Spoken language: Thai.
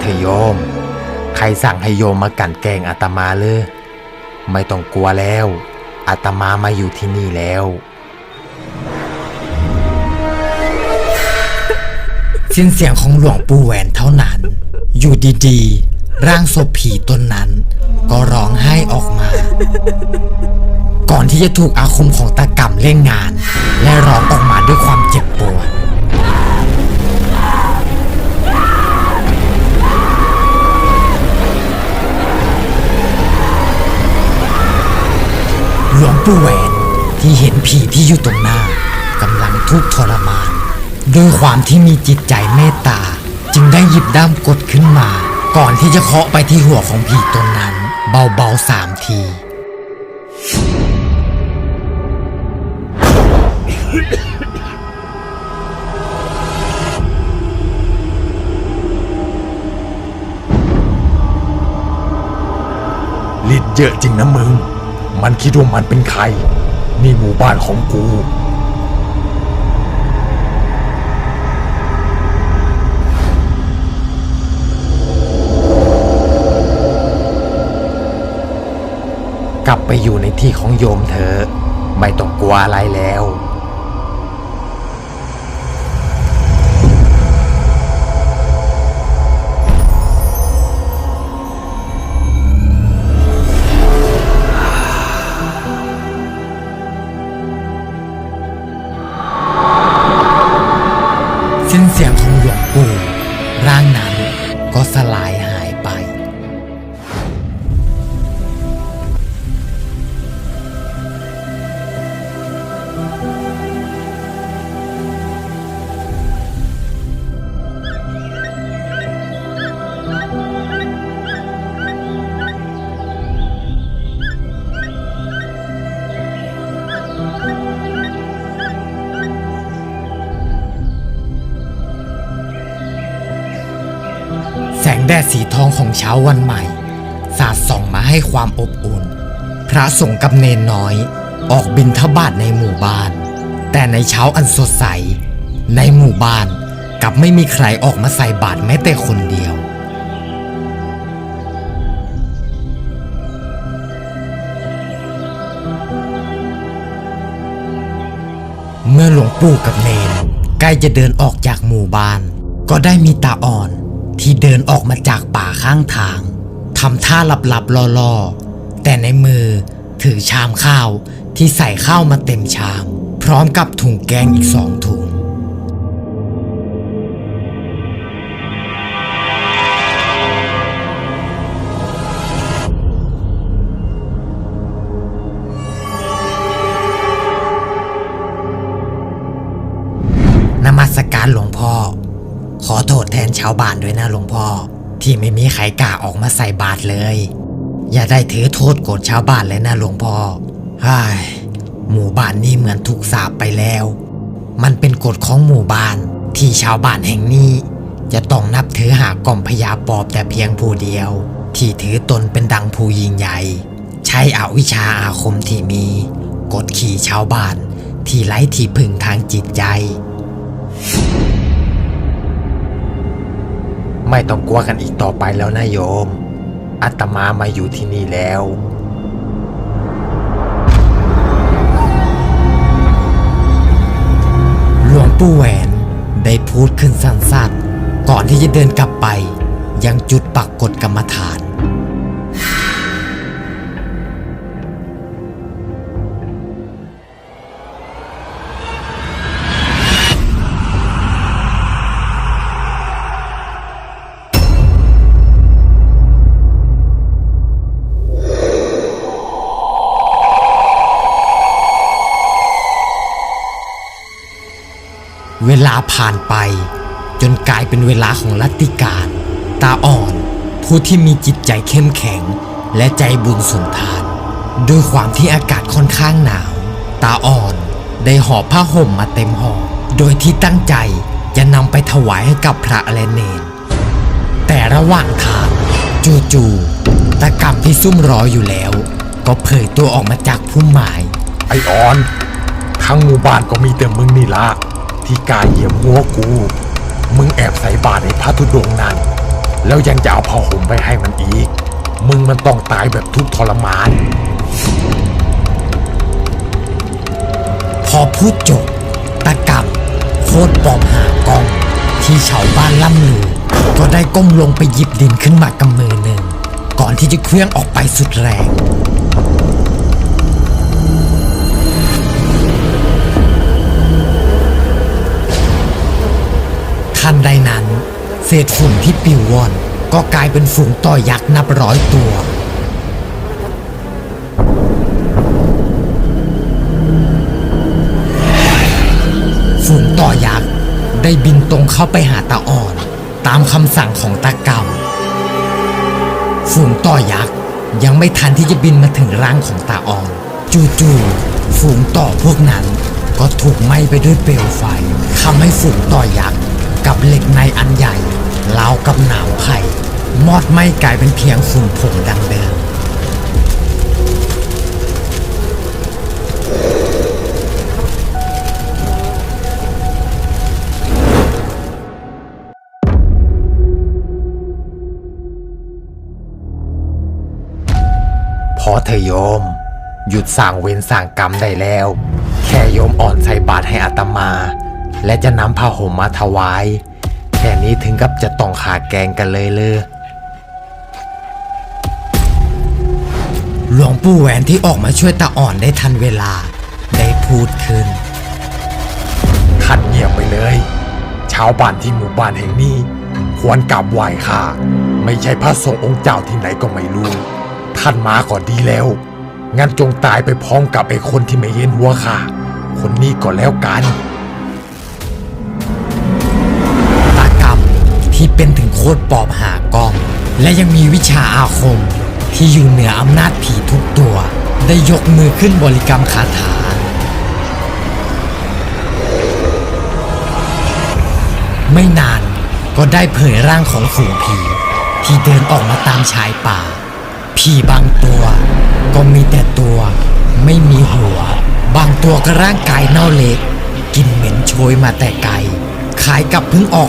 เถอะโยม ใครสั่งให้โยมมากันแกงอาตมาเลยไม่ต้องกลัวแล้ว อาตมามาอยู่ที่นี่แล้ว สิ้นเสียงของหลวงปู่แหวนเท่านั้น อยู่ดีๆ ร่างศพผีตนนั้น ก็ร้องไห้ออกมา ก่อนที่จะถูกอาคมของตากรรมเล่นงาน และร้องออกมาด้วยความเจ็บปวด ปูแหวนที่เห็นผีที่อยู่ตรงหน้ากำลังทุกข์ทรมานด้วยความที่มีจิตใจเมตตา จึงได้หยิบด้ามกดขึ้นมา ก่อนที่จะเคาะไปที่หัวของผีตนนั้น เบาๆสามที ลิดเยอะจริงนะมึง มันคิดว่ามันเป็นใคร นี่หมู่บ้านของกู กลับไปอยู่ในที่ของโยมเธอ ไม่ต้องกลัวอะไรแล้ว แดดสีทองของเช้าวันใหม่ สาดส่องมาให้ความอบอุ่น พระสงฆ์กับเนนน้อย ออกบินทบาทในหมู่บ้าน แต่ในเช้าอันสดใส ในหมู่บ้านกลับไม่มีใครออกมาใส่บาตรแม้แต่คนเดียวเมื่อหลวงปู่กับเนนใกล้จะเดินออกจากหมู่บ้าน ก็ได้มีตาอ่อน ที่เดินออกมาจากป่าข้างทางทำท่าหลับๆล่อๆ แต่ในมือถือชามข้าวที่ใส่ข้าวมาเต็มชาม พร้อมกับถุงแกงอีกสองถุง นมัสการหลวงพ่อ ขอโทษแทนชาวบ้านด้วยนะหลวงพ่อ ที่ไม่มีใครกล้าออกมาใส่บาตรเลย อย่าได้ถือโทษโกรธชาวบ้านเลยนะหลวงพ่อไอ้หมู่บ้านนี้เหมือนถูกสาปไปแล้ว มันเป็นกฎของหมู่บ้านที่ชาวบ้านแห่งนี้ จะต้องนับถือหากล่อมพญาปอบแต่เพียงผู้เดียว ที่ถือตนเป็นดังผู้ยิ่งใหญ่ ใช้อวิชาอาคมที่มี กดขี่ชาวบ้านที่ไร้ที่พึ่งทางจิตใจ ไม่ต้องกลัวกันอีกต่อไปแล้วนะโยมอาตมามาอยู่ที่นี่แล้ว หลวงปู่แหวนได้พูดขึ้นสั้นๆก่อนที่จะเดินกลับไป ยังจุดปักกฎกรรมฐาน เวลาผ่านไป จนกลายเป็นเวลาของรัตติการ ตาอ่อน ผู้ที่มีจิตใจเข้มแข็ง และใจบุญสุนทานด้วยความที่อากาศค่อนข้างหนาว ตาอ่อนได้หอบผ้าห่มมาเต็มห่อโดยที่ตั้งใจจะนำไปถวายให้กับพระและเนน แต่ระหว่างทางจู่ๆตะกรรมที่ซุ่มรออยู่แล้ว ก็เผยตัวออกมาจากพุ่มไม้ไอออน ทั้งหมู่บ้านก็มีแต่มึงนี่ละ ที่กล้าเหยียบหัวกู มึงแอบใส่บาตรในพระธุดงนั้น แล้วยังจะเอาผ้าห่มไปให้มันอีก มึงมันต้องตายแบบทุกทรมาน พอพูดจบตะกับโคตรปอบหากอง ที่ชาวบ้านล่ำลือ ก็ได้ก้มลงไปหยิบดินขึ้นมากำมือหนึ่ง ก่อนที่จะเคลื่องออกไปสุดแรง เศษฝุ่นที่ปิวว่อน ก็กลายเป็นฝูงต่อยักษ์นับร้อยตัว ฝูงต่อยักษ์ได้บินตรงเข้าไปหาตาอ่อน ตามคำสั่งของตาเกำฝูงต่อยักษ์ยังไม่ทันที่จะบินมาถึงร่างของตาอ่อน จู่ๆฝูงต่อพวกนั้นก็ถูกไหม้ไปด้วยเปลวไฟทำให้ฝูงต่อยักษ์กับเหล็กในอันใหญ่ ราวกับหนามไผ่มอดไม้กลายเป็นเพียงฝุ่นผงดังเดิมพอเธอโยม หยุดสั่งเวรสั่งกรรมได้แล้ว แค่โยมอ่อนใส่บาตรให้อาตมา และจะนำผ้าห่มมาถวาย แค่นี้ถึงกับจะต้องขาแกงกันเลยเลยหลวงปู่แหวนที่ออกมาช่วยตาอ่อนได้ทันเวลา ได้พูดขึ้นท่านเงียบไปเลย ชาวบ้านที่หมู่บ้านแห่งนี้ ควรกราบไหว้ค่ะ ไม่ใช่พระสงฆ์องค์เจ้าที่ไหนก็ไม่รู้ ท่านมาก่อนดีแล้ว งั้นจงตายไปพร้อมกับไอ้คนที่ไม่เย็นหัวค่ะ คนนี้ก็แล้วกัน ที่เป็นถึงโคตรปอบหากอง และยังมีวิชาอาคม ที่อยู่เหนืออำนาจผีทุกตัว ได้ยกมือขึ้นบริกรรมคาถา ไม่นานก็ได้เผยร่างของฝูงผี ที่เดินออกมาตามชายป่า ผีบางตัว ก็มีแต่ตัวไม่มีหัว บางตัวก็ร่างกายเน่าเละกลินเหม็นโชยมาแต่ไกลคล้ายกับเพิ่งออก